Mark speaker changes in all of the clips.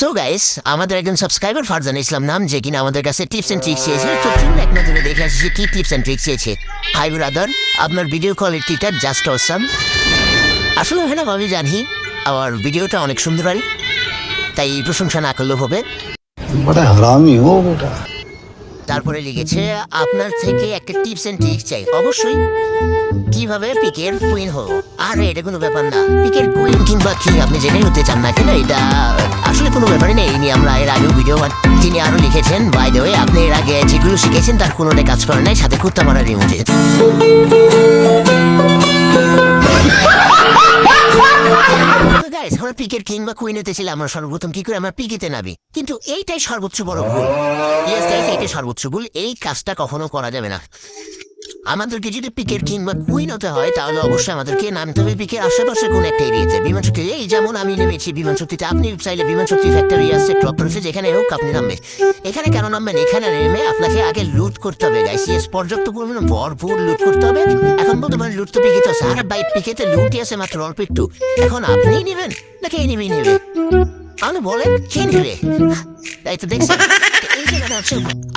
Speaker 1: So guys আমাদের একজন subscriber Farzan ইসলাম নাম, যে কিনা আমাদের কাছে টিপস অ্যান্ড ট্রিক্স চেয়েছে তো চলুন এক নজরে দেখে আসি কি টিপস অ্যান্ড ট্রিক্স চেয়েছে। হাই ব্রাদার আপনার ভিডিও কোয়ালিটিটা জাস্ট অসাম আসলে হ্যাঁ আমি জানি, আমার ভিডিওটা অনেক সুন্দর হয় তাই প্রশংসা না করলেও হবে।
Speaker 2: বড় হারামি ও বেটা
Speaker 1: তারপরে লিখেছে, আপনার থেকে একটা টিপস এন্ড ট্রিক্স চাই। অবশ্যই। কীভাবে? পিকের কুইন হব আরে, এটা কোনো ব্যাপার না। পিকের কুইন কিংবা কি, আপনি যেটাই হতে চান না কেন? এটা আসলে কোনো ব্যাপারই নেই। এই নিয়ে আমরা এর আগেও ভিডিও তিনি আরও লিখেছেন বাই দ্য ওয়ে আপনি এর আগে যেগুলো শিখেছেন, তার কোনোটাই কাজ করে নাই। সাথে কুত্তা মারা রিমোটে পিকের কিং বা কুইন হতে ছিলাম আমরা সর্বপ্রথম কি করে? আমরা পিকেতে নামি। কিন্তু এইটাই সর্বোচ্চ বড় ভুল। ইয়েস গাইস এইটাই সর্বোচ্চ ভুল। এই কাজটা কখনো করা যাবে না। আমাদেরকে যদি পিকের কিং বা কুইন হতে হয়, তাহলে অবশ্যই আমাদেরকে নামতে হবে পিকের আশেপাশে কোন একটা এরিয়াতে বিমান শক্তি, এই যেমন আমি নেমেছি বিমান শক্তিতে, আপনি চাইলে বিমান শক্তি ফ্যাক্টরি আছে ক্লক রয়েছে, যেখানে হোক আপনি নামবেন। এখানে কেন নামবেন? এখানে নেমে আপনাকে আগে লুট করতে হবে গাইস ইয়েস পর্যাপ্ত পরিমাণে ভরপুর লুট করতে হবে। এখন বলতে পারেন লুট তো পিকেতে আছে, আর বাই পিকেতে লুটই আছে মাত্র অল্প একটু। এখন আপনিই নেবেন নাকি এই নেবেই নেবে আমি বলেন, কে নেবে? তাই তো হচ্ছে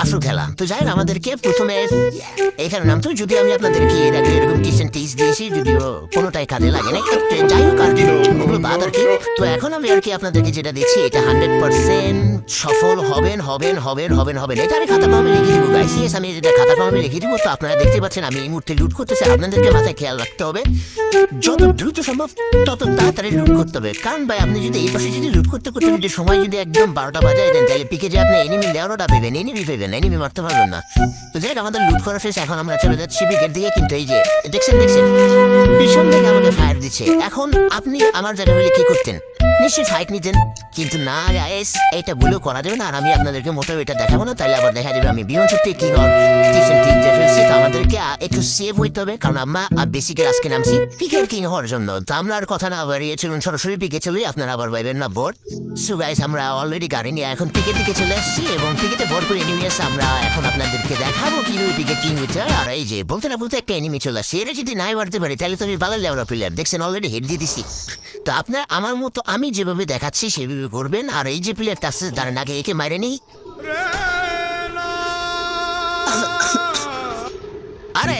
Speaker 1: আসল খেলা। তো যাই আমাদেরকে প্রথমে এখানে নাম তো যদি আমি আপনাদেরকে এর আগে এরকম টিউশন টিস দিয়েছি, যদিও কোনোটাই কাজে লাগে না যাই হোক, আর কি, ওগুলো বাদ আর কি। তো এখন আমি আর কি আপনাদেরকে যেটা দিচ্ছি, এটা হান্ড্রেড পার্সেন্ট সফল হবেন হবেন হবেন হবেন হবেন। এটা আমি খাতা কলমে লিখে দিব গাইস ইয়েস আমি এটা খাতা কলমে লিখে দিব। তো আপনারা দেখতে পাচ্ছেন, আমি এই মুহূর্তে লুট করতেছি। আপনাদেরকে মাথায় খেয়াল রাখতে হবে, যত দ্রুত সম্ভব, তত তাড়াতাড়ি লুট করতে হবে। কারণ ভাই, আপনি যদি এই পাশে যদি লুট করতে করতে যদি সময় যদি একদম বারোটা বাজায় দেন তাহলে পিকে যে আপনি এনিমি লেয়ারোটা পেবেন এনিমি পেবেন এনিমি মারতে পারবেন না। তো যাই আমাদের লুট করা শেষ, এখন আমরা চলে যাচ্ছি বিকের দিকে, কিন্তু এই যে, দেখছেন দেখছেন? পিছন থেকে আমাকে ফায়ার দিচ্ছে। এখন আপনি আমার জায়গায় কি করতেন? নিশ্চয়ই ফাইট নিতেন। কিন্তু না গাইস এটা ভুলেও করা যাবে না। আর আমি আপনাদেরকে মোটেও এটা দেখাবো না তাহলে আবার দেখা যাবে আমি বিমান সত্যি কি টিউশন ঠিক ফেলছি তো আমাদেরকে একটু সেভ হইতে হবে, কারণ আজকে নামছি। পিকের কিং হওয়ার জন্য। তো আমরা আর কথা না বাড়িয়ে চলুন, সরাসরি পিকে আবার পাইবেন না বোর্ড সো গাইস আমরা অলরেডি গাড়ি নিয়ে এখন পিকের দিকে চলে আসছি এবং পিকেতে ভরপুর এনিমি আছে আমরা এখন আপনাদেরকে দেখাবো কীভাবে পিকে কিং হইতে আর এই যে, বলতে না বলতে একটা এনিমি চলে আসছে এটা যদি নাই বাড়তে পারি তাহলে তো আমি ভালো লেভেল দেখছেন অলরেডি হেড দিয়ে দিছি। তো আপনার, আমার মতো আমি যেভাবে দেখাচ্ছি, সেভাবে করবেন। আর এই যে প্লেয়ারটা আছে তার নাকি একে মারে নেই। আরে!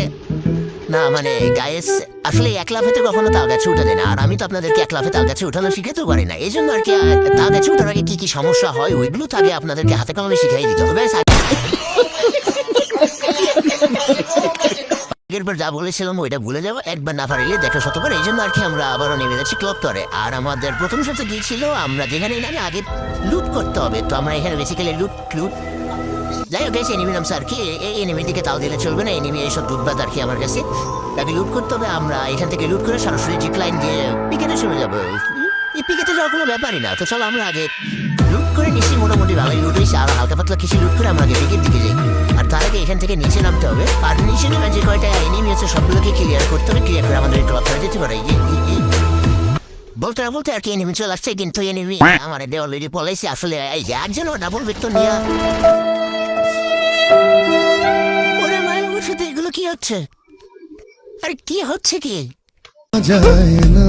Speaker 1: না মানে গায়েস আসলে এক লাফেতে কখনো তাল গাছে উঠে দেয় না। আর আমি তো আপনাদেরকে এক লাফে তাল গাছে উঠানো শিখাতেও পারি না। এই জন্য আর কি তাল গাছে উঠার আগে কি কি সমস্যা হয়, ওইগুলো তো আগে আপনাদেরকে হাতে কলমে শিখাই দিতে হবে। ব্যাস, যা বলেছিলাম ওইটা ভুলে যাব। একবার না পারিলে দেখো শতবার। এই জন্য আর কি আমরা আবারও নেমে যাচ্ছি ক্লব তরে আর আমাদের প্রথম সাথে কি ছিল? আমরা যেখানে নামে আগে লুট করতে হবে। তো আমরা এখানে বেসিক্যালি লুট লুট যাই হোক এনিমি নাম স্যার কি এই এনিমির দিকে তাও দিলে চলবে না। এনিমি এইসব দুধবাদ আর কি আমার কাছে। তাকে লুট করতে হবে। আমরা এখান থেকে লুট করে সরাসরি জিপ লাইন দিয়ে পিকেটে চলে যাব। এই পিকেটে যাওয়ার কোনো ব্যাপারই না। তো চলো আমরা আগে করে নিচে মোটামুটি বাঙালি রুট হয়েছে হালকা পাতলা খিচি রুট করে আমাকে দিকের দিকে যাই। আর তার আগে এখান থেকে নিচে নামতে হবে। আর নিচে নেমে যে কয়টা এনিমি আছে সবগুলোকে ক্লিয়ার করতে হবে। ক্লিয়ার করে আমাদের ক্লাব করে যেতে পারে। ইয়ে, ইয়ে, ইয়ে। বলতে না বলতে আর কি এনিমি চলে আসছে, কিন্তু এনিমি আমার এদের অলরেডি পলাইছে। আসলে একজন ডাবল ভিক্টর নিয়ে। ওরে মায়ের সাথে এগুলো কি হচ্ছে? আরে, কি হচ্ছে কি?
Speaker 2: যায় না।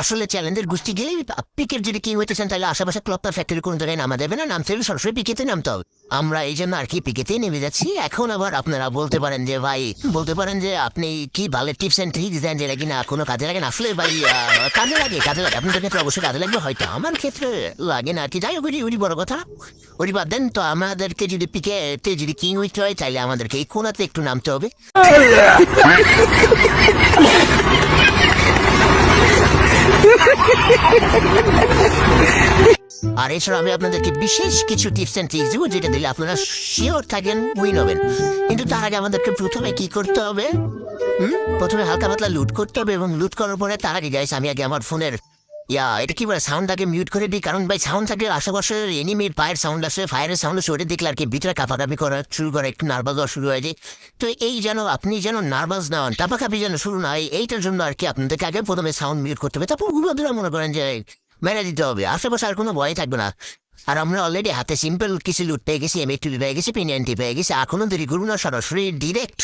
Speaker 1: আসলে চ্যালেঞ্জের গোষ্ঠী গেলেই পিকের যদি কি হইতেছেন তাহলে আশেপাশে ক্লবটা ফ্যাক্টরি কোনো জায়গায় নামা দেবে না। নামতে হলে সরাসরি পিকেতে নামতে হবে। আমরা এই জন্য আর কি পিকেতেই নেমে যাচ্ছি। এখন আবার আপনারা বলতে পারেন যে, ভাই, বলতে পারেন যে, আপনি কি ভালো টিপস অ্যান্ড ট্রিক্স দেন যেটা কিনা কোনো কাজে লাগে না? আসলে ভাই কাজে লাগে কাজে লাগে। আপনাদের ক্ষেত্রে অবশ্যই কাজে লাগবে, হয়তো আমার ক্ষেত্রে লাগে না আর কি। যাই হোক ওই বড় কথা। ওই বাদ দেন, তো আমাদেরকে যদি পিকেতে যদি কিং উইথ হয় তাহলে আমাদেরকে এই কোনাতে একটু নামতে হবে। আর এছাড়া আমি আপনাদেরকে বিশেষ কিছু টিপস অ্যান্ড ট্রিক্স দেবো, যেটা দিলে আপনারা শিওর থাকেন উইন হবেন। কিন্তু তার আগে আমাদেরকে প্রথমে কি করতে হবে? হুম? প্রথমে হালকা পাতলা লুট করতে হবে এবং লুট করার পরে তার আগে গাইস আমি আগে আমার ফোনের ইয়া এটা কি বলে সাউন্ডটাকে মিউট করে দিই? কারণ ভাই সাউন্ড থাকলে আশেপাশে এনিমির পায়ের সাউন্ড আসে ফায়ারের সাউন্ড আসে ওটা দেখলে আর কি ভিতরে কাপাকাপি করা শুরু করে, একটু নার্ভাস হওয়া শুরু হয়ে যায়। তো এই যেন আপনি যেন নার্ভাস না হন কাঁপাকাপি যেন শুরু না হয়, এইটার জন্য আর কি আপনাদেরকে আগে প্রথমে সাউন্ড মিউট করতে হবে। তারপরগুলো ধরে মনে করেন যে মেরে দিতে হবে, আশেপাশে আর কোনো ভয় থাকবে না। আর আমরা অলরেডি হাতে সিম্পল কিছু লুট পেয়ে গেছি এম টুবি পেয়ে গেছি পিনিয়ানটি পেয়ে গেছি এখনও দেরি করব না, সরাসরি ডিরেক্ট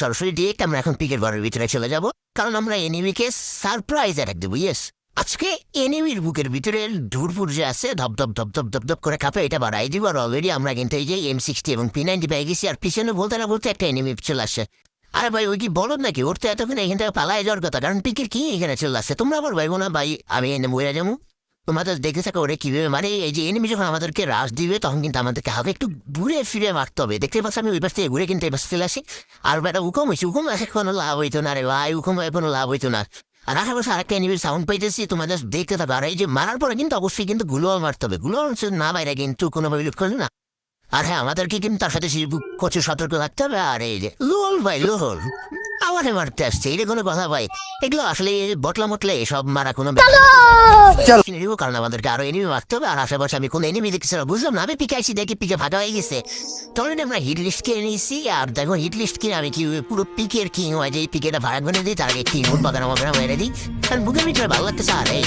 Speaker 1: সরাসরি ডিরেক্ট আমরা এখন পিকের ঘরের ভিতরে চলে যাব। কারণ আমরা এনিমিকে সারপ্রাইজ অ্যাটাক দেবো ইয়েস আজকে এনিমির বুকের ভিতরে ধুরপুর যে আছে, ধপ ধপ ধপ ধপ ধপ ধপ করে কাপে এটা বাড়াই দিব। আর অলরেডি আমরা কিন্তু এই যে এম সিক্সটি এবং পি নাইনটি পেয়ে গেছি, আর পিছনে বলতে না বলতে একটা এনিমি চলে আসছে আরে ভাই, ওই কি বলদ নাকি? ওর তো এতক্ষণ এখান থেকে পালায় যাওয়ার কথা, কারণ পিকের কি এখানে চলে আসছে তোমরা আবার ভাইবো না ভাই, আমি এনে মরে যাব। তোমাদের দেখে থাকো ওরে কীভাবে মানে এই যে এনিমি যখন আমাদেরকে রাশ দিবে, তখন কিন্তু আমাদেরকে হালকা একটু ঘুরে ফিরে মারতে হবে। দেখতে পাচ্ছ আমি ওই পাশ থেকে ঘুরে কিন্তু এই পাশে চলে আসি। আর বেটা উকম হয়েছে উকম কোনো লাভ হইতো না রে ভাই উকম কোনো লাভ হইতো না। আর আশেপাশে আরেকটা এনিমির সাউন্ড পাইতেছি তোমাদের দেখতে থাকবে আর এই যে মারার পরে কিন্তু অবশ্যই কিন্তু গুলোয়াল মারতে হবে গুলোয়াল না বাইরে কিন্তু কোনোভাবে লুট করলে না আর হ্যাঁ আমাদেরকে কিন্তু তার সাথে সেই কচু সতর্ক থাকতে হবে। আর এই যে লোল ভাই, লোল। আমারে মারতে আসছে এটা কোনো কথা ভাই। এগুলো আসলে বটলা মটলে এসব মারা কোনো নিবো কারণ আমাদেরকে আরও এনিমি মারতে হবে আর আশেপাশে আমি কোনো এনিমি দেখছি না। বুঝলাম না আমি পিকে আইসি দেখি পিকে ফাঁকা হয়ে গেছে। তখন আমরা হিট লিস্ট কিনে নিয়েছি আর দেখো হিট লিস্ট কিনে আমি কি পুরো পিকের কিং হয় যে পিকেটা ভাড়া করে দিই তার আগে কিং বাগানা বাগানা মেরে দিই কারণ বুকের ভিতরে ভালো লাগতেছে আর। এই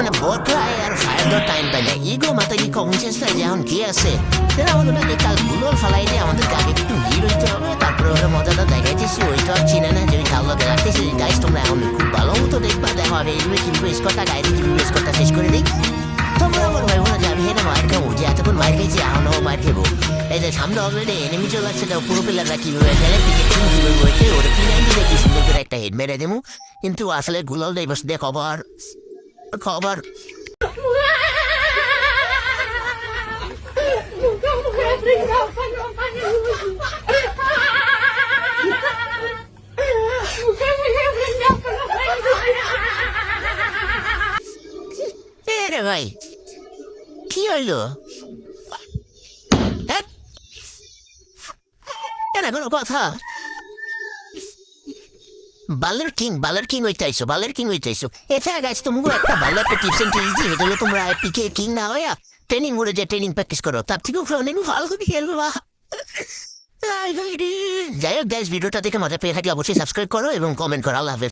Speaker 1: যে, মানে বটলায় আর ফায়ার দেওয়ার টাইম পাই না ইগো মাথা কি কনসিয়াস নাই যে এখন কি আছে সেটা আমাদের না কালগুলো ফালাই দিয়ে আমাদেরকে আগে একটু হিট হইতে হবে তারপরে ওরা মজাটা দেখাইতেছি ওইটা আর চিনে না যে ওই কাউকে রাখতেছি গাইস তোমরা এখন খুব ভালো মতো দেখবা দেখো আমি এইভাবে কীভাবে স্কোরটা গাইতে কীভাবে স্কোরটা শেষ করে দিই তোমরা আমার ভাই বোনা যাবি হেনে মার খাব যে এতক্ষণ মার খেয়েছি এখনও মার খেবো এই যে সামনে অলরেডি এনিমি চলে আসছে তো পুরো প্লেয়াররা কীভাবে খেলে টিকেটিং কীভাবে হয়েছে ওরা পিনাইন্টি দেখি সুন্দর করে একটা হেড মেরে দেবো কিন্তু আসলে গুলাল দেয় বসে দিয়ে খবর খবর এ রে ভাই কি হইল হ্যাঁ? এটা কোনো কথা বালের কিং বালের কিং হইতাইছো বালের কিং হইতাইছো এছাড়া গাছ তুমি একটা ভালো একটা টিপস এন্ড ট্রিক্স দিয়ে হলো তোমরা পিকে কিং না হইয়া ট্রেনিং মোড়ে যে ট্রেনিং প্র্যাকটিস করো, তার থেকেও অনেক ভালো করে খেলবে বা। যাই হোক গ্যাস ভিডিওটা দেখে মজা পেয়ে থাকলে অবশ্যই সাবস্ক্রাইব করো এবং কমেন্ট করো, আল্লাহ হাফেজ।